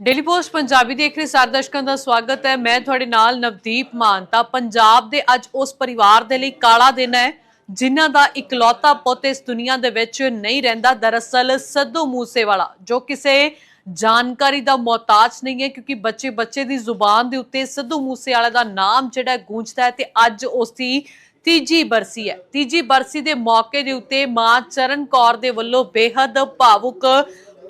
Daily post Punjabi ਦੇਖ ਰਹੇ ਸਾਰੇ ਦਰਸ਼ਕਾਂ ਦਾ ਸਵਾਗਤ ਹੈ। ਮੈਂ ਤੁਹਾਡੇ ਨਾਲ ਨਵਦੀਪ ਮਾਨ। ਤਾਂ ਪੰਜਾਬ ਦੇ ਅੱਜ ਉਸ ਪਰਿਵਾਰ ਦੇ ਲਈ ਕਾਲਾ ਦਿਨ ਹੈ, ਜਿਨ੍ਹਾਂ ਦਾ ਇਕਲੌਤਾ ਪੁੱਤ ਇਸ ਦੁਨੀਆ ਦੇ ਵਿੱਚ ਨਹੀਂ ਰਹਿੰਦਾ। ਦਰਅਸਲ ਸੱਧੂ ਮੂਸੇਵਾਲਾ, ਜੋ ਕਿਸੇ ਜਾਣਕਾਰੀ ਦਾ ਮੁਹਤਾਜ ਨਹੀਂ ਹੈ, ਕਿਉਂਕਿ ਬੱਚੇ ਬੱਚੇ ਦੀ ਜ਼ੁਬਾਨ ਦੇ ਉੱਤੇ ਸਿੱਧੂ ਮੂਸੇਵਾਲੇ ਦਾ ਨਾਮ ਜਿਹੜਾ ਗੂੰਜਦਾ ਹੈ ਤੇ ਅੱਜ ਉਸ ਦੀ ਤੀਜੀ ਬਰਸੀ ਹੈ। ਤੀਜੀ ਬਰਸੀ ਦੇ ਮੌਕੇ ਦੇ ਉੱਤੇ ਮਾਂ ਚਰਨ ਕੌਰ ਦੇ ਵੱਲੋਂ ਬੇहद ਭਾਵੁਕ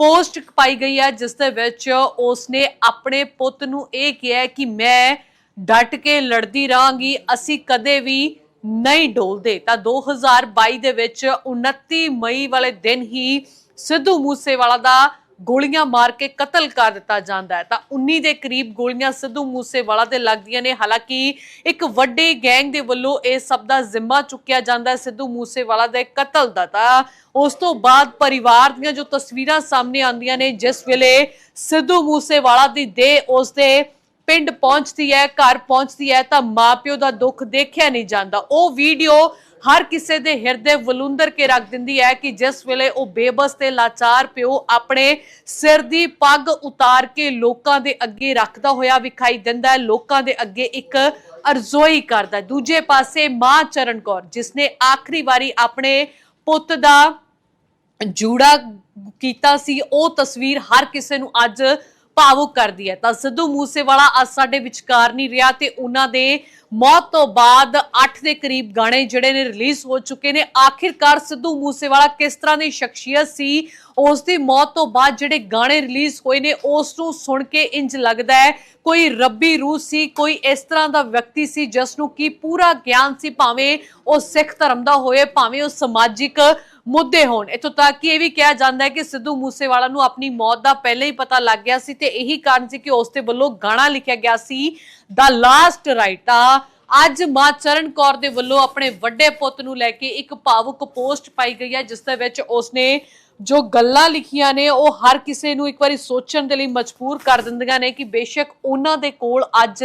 ਪੋਸਟ ਪਾਈ ਗਈ ਹੈ, ਜਿਸ ਦੇ ਵਿੱਚ ਉਸਨੇ ਆਪਣੇ ਪੁੱਤ ਨੂੰ ਇਹ ਕਿਹਾ ਕਿ ਮੈਂ ਡਟ ਕੇ ਲੜਦੀ ਰਹਾਂਗੀ, ਅਸੀਂ ਕਦੇ ਵੀ ਨਹੀਂ ਡੋਲਦੇ। ਤਾਂ 2022 ਦੇ ਵਿੱਚ 29 ਮਈ ਵਾਲੇ ਦਿਨ ਹੀ ਸਿੱਧੂ ਮੂਸੇਵਾਲਾ ਦਾ ਗੋਲੀਆਂ ਮਾਰ ਕੇ ਕਤਲ ਕਰ ਦਿੱਤਾ ਜਾਂਦਾ ਹੈ। ਤਾਂ 19 ਦੇ ਕਰੀਬ ਗੋਲੀਆਂ ਸਿੱਧੂ ਮੂਸੇਵਾਲਾ ਤੇ ਲੱਗਦੀਆਂ ਨੇ। ਹਾਲਾਂਕਿ ਇੱਕ ਵੱਡੇ ਗੈਂਗ ਦੇ ਵੱਲੋਂ ਇਹ ਸਭ ਦਾ ਜ਼ਿੰਮਾ ਚੁੱਕਿਆ ਜਾਂਦਾ ਹੈ ਸਿੱਧੂ ਮੂਸੇਵਾਲਾ ਦੇ ਕਤਲ ਦਾ। ਤਾਂ ਉਸ ਤੋਂ ਬਾਅਦ ਪਰਿਵਾਰ ਦੀਆਂ ਜੋ ਤਸਵੀਰਾਂ ਸਾਹਮਣੇ ਆਉਂਦੀਆਂ ਨੇ, ਜਿਸ ਵੇਲੇ ਸਿੱਧੂ ਮੂਸੇਵਾਲਾ ਦੀ ਦੇਹ ਉਸ ਦੇ ਪਿੰਡ ਪਹੁੰਚਦੀ ਹੈ, ਘਰ ਪਹੁੰਚਦੀ ਹੈ ਤਾਂ ਮਾਪਿਓ ਦਾ ਦੁੱਖ ਦੇਖਿਆ ਨਹੀਂ ਜਾਂਦਾ। ਉਹ ਵੀਡੀਓ ਹਰ ਕਿਸੇ ਦੇ ਹਿਰਦੇ ਵਲੁੰਦਰ ਕੇ ਰੱਖ ਦਿੰਦੀ ਹੈ ਕਿ ਜਿਸ ਵੇਲੇ ਉਹ ਬੇਬਸ ਤੇ ਲਾਚਾਰ ਪਿਓ ਆਪਣੇ ਸਿਰ ਦੀ ਪੱਗ ਉਤਾਰ ਕੇ ਲੋਕਾਂ ਦੇ ਅੱਗੇ ਰੱਖਦਾ ਹੋਇਆ ਵਿਖਾਈ ਦਿੰਦਾ ਹੈ। ਲੋਕਾਂ ਦੇ ਅੱਗੇ ਇੱਕ ਅਰਜ਼ੋਈ ਕਰਦਾ ਦੂਜੇ ਪਾਸੇ ਮਾਂ ਚਰਨ ਕੌਰ ਜਿਸਨੇ ਆਖਰੀ ਵਾਰੀ ਆਪਣੇ ਪੁੱਤ ਦਾ ਜੂੜਾ ਕੀਤਾ ਸੀ, ਉਹ ਤਸਵੀਰ ਹਰ ਕਿਸੇ ਨੂੰ ਅੱਜ ਭਾਵੁਕ ਕਰਦੀ ਹੈ। ਤਾਂ ਸਿੱਧੂ ਮੂਸੇਵਾਲਾ ਅੱਜ ਸਾਡੇ ਵਿਚਕਾਰ ਨਹੀਂ ਰਿਹਾ ਤੇ ਉਹਨਾਂ ਦੇ ਮੌਤ ਤੋਂ ਬਾਅਦ 8 ਦੇ ਕਰੀਬ ਗਾਣੇ ਜਿਹੜੇ ਨੇ ਰਿਲੀਜ਼ ਹੋ ਚੁੱਕੇ ਨੇ। ਆਖਿਰਕਾਰ ਸਿੱਧੂ ਮੂਸੇਵਾਲਾ ਕਿਸ ਤਰ੍ਹਾਂ ਦੀ ਸ਼ਖਸੀਅਤ ਸੀ, ਉਸ ਦੀ ਮੌਤ ਤੋਂ ਬਾਅਦ ਜਿਹੜੇ ਗਾਣੇ ਰਿਲੀਜ਼ ਹੋਏ ਨੇ, ਉਸ ਨੂੰ ਸੁਣ ਕੇ ਇੰਜ ਲੱਗਦਾ ਹੈ, ਕੋਈ ਰੱਬੀ ਰੂਹ ਸੀ, ਕੋਈ ਇਸ ਤਰ੍ਹਾਂ ਦਾ ਵਿਅਕਤੀ ਸੀ ਜਿਸ ਨੂੰ ਕੀ ਪੂਰਾ ਗਿਆਨ ਸੀ, ਭਾਵੇਂ ਉਹ ਸਿੱਖ ਧਰਮ ਦਾ ਹੋਏ, ਭਾਵੇਂ ਉਹ ਸਮਾਜਿਕ ਮੁੱਦੇ ਹੋਣ। ਇਥੋਂ ਤੱਕ ਕਿ ਇਹ ਵੀ ਕਿਹਾ ਜਾਂਦਾ ਹੈ ਕਿ ਸਿੱਧੂ ਮੂਸੇਵਾਲਾ ਨੂੰ ਆਪਣੀ ਮੌਤ ਦਾ ਪਹਿਲਾਂ ਹੀ ਪਤਾ ਲੱਗ ਗਿਆ ਸੀ ਤੇ ਇਹੀ ਕਾਰਨ ਸੀ ਕਿ ਉਸ ਦੇ ਵੱਲੋਂ ਗਾਣਾ ਲਿਖਿਆ ਗਿਆ ਸੀ ਦਾ ਲਾਸਟ ਰਾਈਟਾ ਅੱਜ ਮਾਂ ਚਰਨ ਕੌਰ ਦੇ ਵੱਲੋਂ ਆਪਣੇ ਵੱਡੇ ਪੁੱਤ ਨੂੰ ਲੈ ਕੇ ਇੱਕ ਭਾਵੁਕ ਪੋਸਟ ਪਾਈ ਗਈ ਹੈ, ਜਿਸ ਦੇ ਵਿੱਚ ਉਸਨੇ ਜੋ ਗੱਲਾਂ ਲਿਖੀਆਂ ਨੇ, ਉਹ ਹਰ ਕਿਸੇ ਨੂੰ ਇੱਕ ਵਾਰੀ ਸੋਚਣ ਦੇ ਲਈ ਮਜਬੂਰ ਕਰ ਦਿੰਦੀਆਂ ਨੇ ਕਿ ਬੇਸ਼ੱਕ ਉਹਨਾਂ ਦੇ ਕੋਲ ਅੱਜ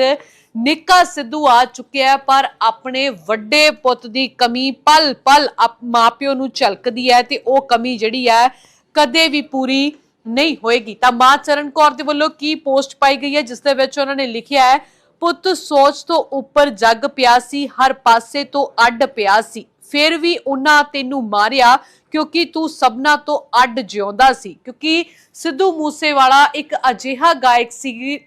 ਨਿੱਕਾ ਸਿੱਧੂ ਆ ਚੁੱਕਿਆ ਪਰ ਆਪਣੇ ਵੱਡੇ ਪੁੱਤ ਦੀ ਕਮੀ ਪਲ ਪਲ ਆਪ- ਮਾਪਿਓ ਨੂੰ ਝਲਕਦੀ ਹੈ ਤੇ ਉਹ ਕਮੀ ਜਿਹੜੀ ਹੈ, ਕਦੇ ਵੀ ਪੂਰੀ ਨਹੀਂ ਹੋਏਗੀ। ਤਾਂ ਮਾਂ ਚਰਨ ਕੌਰ ਦੇ ਵੱਲੋਂ ਕੀ ਪੋਸਟ ਪਾਈ ਗਈ ਹੈ, ਜਿਸ ਦੇ ਵਿੱਚ ਉਹਨਾਂ ਨੇ ਲਿਖਿਆ ਹੈ, ਪੁੱਤ ਸੋਚ ਤੋਂ ਉੱਪਰ ਜੱਗ ਪਿਆ ਸੀ, ਹਰ ਪਾਸੇ ਤੋਂ ਅੱਡ ਪਿਆ ਸੀ। ਫਿਰ ਵੀ ਉਹਨਾਂ ਤੈਨੂੰ ਮਾਰਿਆ ਕਿਉਂਕਿ ਤੂੰ ਸਭਨਾ ਤੋਂ ਅੱਡ ਜਿਉਂਦਾ ਸੀ। ਕਿਉਂਕਿ ਸਿੱਧੂ ਮੂਸੇਵਾਲਾ ਇੱਕ ਅਜਿਹਾ ਗਾਇਕ ਸੀ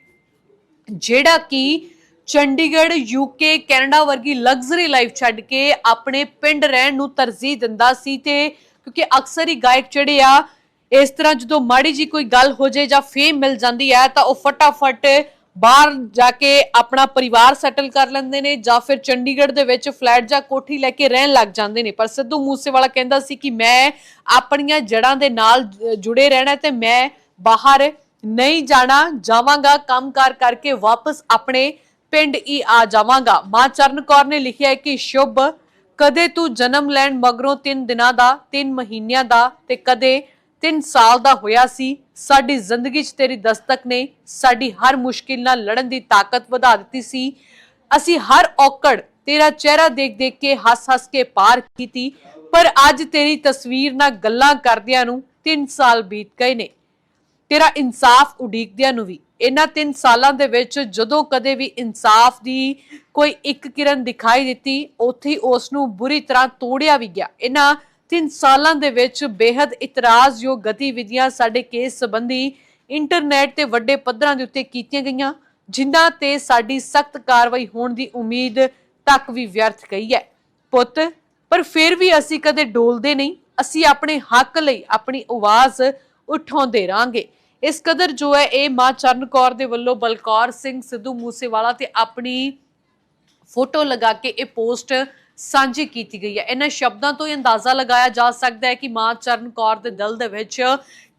ਜਿਹੜਾ ਕਿ ਚੰਡੀਗੜ੍ਹ ਯੂਕੇ ਕੈਨੇਡਾ ਵਰਗੀ ਲਗਜ਼ਰੀ ਲਾਈਫ ਛੱਡ ਕੇ ਆਪਣੇ ਪਿੰਡ ਰਹਿਣ ਨੂੰ ਤਰਜੀਹ ਦਿੰਦਾ ਸੀ ਤੇ ਕਿਉਂਕਿ ਅਕਸਰ ਹੀ ਗਾਇਕ ਜਿਹੜੇ ਆ, ਇਸ ਤਰ੍ਹਾਂ ਜਦੋਂ ਮਾੜੀ ਜੀ ਕੋਈ ਗੱਲ ਹੋ ਜੇ ਜਾਂ ਫੇਮ ਮਿਲ ਜਾਂਦੀ ਹੈ ਤਾਂ ਉਹ ਫਟਾਫਟ ਬਾਹਰ ਜਾ ਕੇ ਆਪਣਾ ਪਰਿਵਾਰ ਸੈਟਲ ਕਰ ਲੈਂਦੇ ਨੇ ਜਾਂ ਫਿਰ ਚੰਡੀਗੜ੍ਹ ਦੇ ਵਿੱਚ ਫਲੈਟ ਜਾਂ ਕੋਠੀ ਲੈ ਕੇ ਰਹਿਣ ਲੱਗ ਜਾਂਦੇ ਨੇ। ਪਰ ਸਿੱਧੂ ਮੂਸੇਵਾਲਾ ਕਹਿੰਦਾ ਸੀ ਕਿ ਮੈਂ ਆਪਣੀਆਂ ਜੜ੍ਹਾਂ ਦੇ ਨਾਲ ਜੁੜੇ ਰਹਿਣਾ ਤੇ ਮੈਂ ਬਾਹਰ ਨਹੀਂ ਜਾਣਾ, ਜਾਵਾਂਗਾ, ਕੰਮਕਾਰ ਕਰਕੇ ਵਾਪਸ ਆਪਣੇ ਪਿੰਡ ਹੀ ਆ ਜਾਵਾਂਗਾ। ਮਾਂ ਚਰਨ ਕੌਰ ਨੇ ਲਿਖਿਆ ਹੈ ਕਿ ਸ਼ੁਭ, ਕਦੇ ਤੂੰ ਜਨਮ ਲੈਣ ਮਗਰੋਂ 3 ਦਿਨਾਂ ਦਾ 3 ਮਹੀਨਿਆਂ ਦਾ ਤੇ ਕਦੇ 3 ਸਾਲ ਦਾ ਹੋਇਆ ਸੀ। ਸਾਡੀ ਜ਼ਿੰਦਗੀ 'ਚ ਤੇਰੀ ਦਸਤਕ ਨੇ ਸਾਡੀ ਹਰ ਮੁਸ਼ਕਿਲ ਨਾਲ ਲੜਨ ਦੀ ਤਾਕਤ ਵਧਾ ਦਿੱਤੀ ਸੀ। ਅਸੀਂ ਹਰ ਔਕੜ ਤੇਰਾ ਚਿਹਰਾ ਦੇਖ-ਦੇਖ ਕੇ ਹੱਸ-ਹੱਸ ਕੇ ਪਾਰ ਕੀਤੀ। ਪਰ ਅੱਜ ਤੇਰੀ ਤਸਵੀਰ ਨਾਲ ਗੱਲਾਂ ਕਰਦਿਆਂ ਨੂੰ 3 ਸਾਲ ਬੀਤ ਗਏ ਨੇ। ਤੇਰਾ ਇਨਸਾਫ ਉਡੀਕਦਿਆਂ ਨੂੰ ਵੀ। ਇਹਨਾਂ 3 ਸਾਲਾਂ ਦੇ ਵਿੱਚ ਜਦੋਂ ਕਦੇ ਵੀ ਇਨਸਾਫ ਦੀ ਕੋਈ ਇੱਕ ਕਿਰਨ ਦਿਖਾਈ ਦਿੱਤੀ, ਉੱਥੇ ਹੀ ਉਸ ਨੂੰ ਬੁਰੀ ਤਰ੍ਹਾਂ ਤੋੜਿਆ ਵੀ ਗਿਆ। ਇਹਨਾਂ 3 ਸਾਲਾਂ ਦੇ ਵਿੱਚ ਬੇहद ਇਤਰਾਜ਼ਯੋਗ ਗਤੀਵਿਧੀਆਂ ਸਾਡੇ ਕੇਸ ਸੰਬੰਧੀ ਇੰਟਰਨੈਟ ਤੇ ਵੱਡੇ ਪੱਧਰਾਂ ਦੇ ਉੱਤੇ ਕੀਤੀਆਂ ਗਈਆਂ, ਜਿਨ੍ਹਾਂ ਤੇ ਸਾਡੀ ਸਖਤ ਕਾਰਵਾਈ ਹੋਣ ਦੀ ਉਮੀਦ ਤੱਕ ਵੀ ਵਿਅਰਥ ਗਈ ਹੈ। ਪੁੱਤ, ਪਰ ਫਿਰ ਵੀ ਅਸੀਂ ਕਦੇ ਡੋਲਦੇ ਨਹੀਂ। ਅਸੀਂ ਆਪਣੇ ਹੱਕ ਲਈ ਆਪਣੀ ਆਵਾਜ਼ ਉਠਾਉਂਦੇ ਰਾਂਗੇ ਇਸ ਕਦਰ ਜੋ ਹੈ, ਇਹ ਮਾਂ ਚਰਨ ਕੌਰ ਦੇ ਵੱਲੋਂ ਬਲਕੌਰ ਸਿੰਘ ਸਿੱਧੂ ਮੂਸੇਵਾਲਾ ਤੇ ਆਪਣੀ ਫੋਟੋ ਲਗਾ ਕੇ ਇਹ ਪੋਸਟ ਸਾਂਝੀ ਕੀਤੀ ਗਈ ਹੈ। ਇਹਨਾਂ ਸ਼ਬਦਾਂ ਤੋਂ ਇਹ ਅੰਦਾਜ਼ਾ ਲਗਾਇਆ ਜਾ ਸਕਦਾ ਹੈ ਕਿ ਮਾਂ ਚਰਨ ਕੌਰ ਦੇ ਦਿਲ ਦੇ ਵਿੱਚ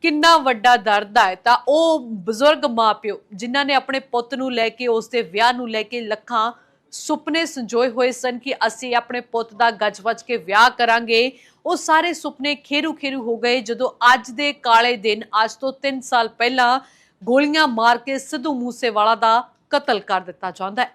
ਕਿੰਨਾ ਵੱਡਾ ਦਰਦ ਹੈ। ਤਾਂ ਉਹ ਬਜ਼ੁਰਗ ਮਾਪਿਓ ਜਿਨ੍ਹਾਂ ਨੇ ਆਪਣੇ ਪੁੱਤ ਨੂੰ ਲੈ ਕੇ, ਉਸ ਦੇ ਵਿਆਹ ਨੂੰ ਲੈ ਕੇ ਲੱਖਾਂ ਸੁਪਨੇ ਸੰਜੋਏ ਹੋਏ ਸਨ ਕਿ ਅਸੀਂ ਆਪਣੇ ਪੁੱਤ ਦਾ ਗੱਜ-ਵੱਜ ਕੇ ਵਿਆਹ ਕਰਾਂਗੇ। ਉਹ ਸਾਰੇ ਸੁਪਨੇ ਖੇਰੂ ਖੇਰੂ ਹੋ ਗਏ। ਜਦੋਂ ਅੱਜ ਦੇ ਕਾਲੇ ਦਿਨ, ਅੱਜ ਤੋਂ 3 ਸਾਲ ਪਹਿਲਾਂ ਗੋਲੀਆਂ ਮਾਰ ਕੇ ਸਿੱਧੂ ਮੂਸੇਵਾਲਾ ਦਾ ਕਤਲ ਕਰ ਦਿੱਤਾ ਜਾਂਦਾ ਹੈ।